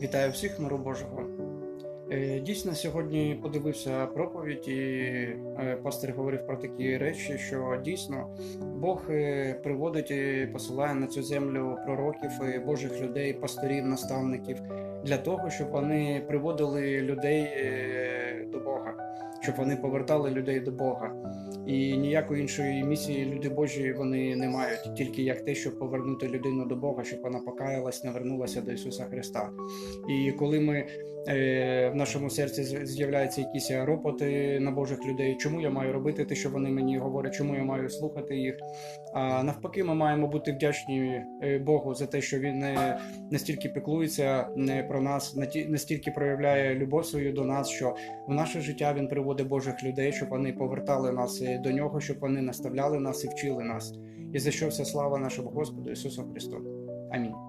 Вітаю всіх, миру Божого. Е, Дійсно, сьогодні подивився проповідь, і пастир пастор говорив про такі речі, що дійсно Бог е, приводить і посилає на цю землю пророків, Божих людей, пасторів, наставників для того, щоб вони приводили людей е, щоб вони повертали людей до Бога. І ніякої іншої місії люди Божі вони не мають, тільки як те, щоб повернути людину до Бога, щоб вона покаялась, навернулася до Ісуса Христа. І коли ми е, в нашому серці з'являються якісь ропоти на Божих людей, чому я маю робити те, що вони мені говорять, чому я маю слухати їх. А навпаки, ми маємо бути вдячні е, Богу за те, що він не настільки піклується не про нас, настільки проявляє любов свою до нас, що в наше життя він приводить Божих людей, щоб вони повертали нас до нього, щоб вони наставляли нас і вчили нас. І за що вся слава нашому Господу Ісусу Христу. Амінь.